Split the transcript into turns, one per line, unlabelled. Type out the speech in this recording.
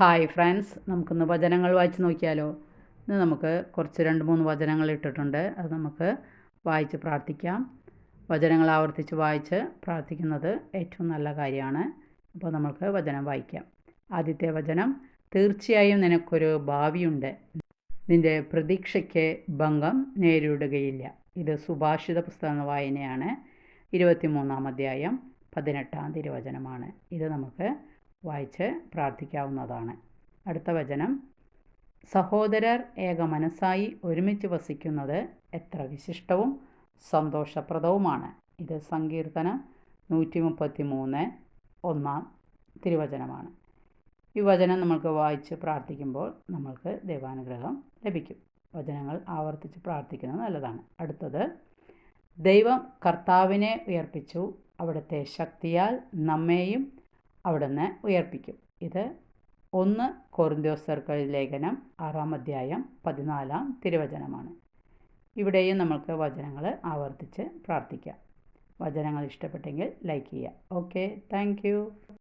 Hi friends നമുക്കൊന്ന് വചനങ്ങൾ വായിച്ച് നോക്കിയാലോ? ഇന്ന് നമുക്ക് കുറച്ച് രണ്ട് മൂന്ന് വചനങ്ങൾ ഇട്ടിട്ടുണ്ട്. അത് നമുക്ക് വായിച്ച് പ്രാർത്ഥിക്കാം. വചനങ്ങൾ ആവർത്തിച്ച് വായിച്ച് പ്രാർത്ഥിക്കുന്നത് ഏറ്റവും നല്ല കാര്യമാണ്. അപ്പോൾ നമുക്ക് വചനം വായിക്കാം. ആദ്യത്തെ വചനം തീർച്ചയായും നിനക്കൊരു ഭാവിയുണ്ട്. നിന്റെ പ്രതീക്ഷയ്ക്ക് ഭംഗം നേരിടുകയില്ല. ഇത് സുഭാഷിത പുസ്തക വായനയാണ്. ഇരുപത്തിമൂന്നാം അധ്യായം പതിനെട്ടാം തിരുവചനമാണ്. ഇത് നമുക്ക് വായിച്ച് പ്രാർത്ഥിക്കാവുന്നതാണ്. അടുത്ത വചനം. സഹോദരർ ഏക മനസ്സായി ഒരുമിച്ച് വസിക്കുന്നത് എത്ര വിശിഷ്ടവും സന്തോഷപ്രദവുമാണ്. ഇത് സങ്കീർത്തന നൂറ്റി മുപ്പത്തി മൂന്ന് ഒന്നാം തിരുവചനമാണ്. ഈ വചനം നമ്മൾക്ക് വായിച്ച് പ്രാർത്ഥിക്കുമ്പോൾ നമ്മൾക്ക് ദൈവാനുഗ്രഹം ലഭിക്കും. വചനങ്ങൾ ആവർത്തിച്ച് പ്രാർത്ഥിക്കുന്നത് നല്ലതാണ്. അടുത്തത്. ദൈവം കർത്താവിനെ ഉയർപ്പിച്ചു. അവിടുത്തെ ശക്തിയാൽ നമ്മെയും അവിടുന്ന് ഉയർപ്പിക്കും. ഇത് ഒന്ന് കോറിന്തോസർക്കൾ ലേഖനം ആറാം അധ്യായം പതിനാലാം തിരുവചനമാണ്. ഇവിടെയും നമുക്ക് വചനങ്ങൾ ആവർത്തിച്ച് പ്രാർത്ഥിക്കാം. വചനങ്ങൾ ഇഷ്ടപ്പെട്ടെങ്കിൽ ലൈക്ക് ചെയ്യുക. Okay thank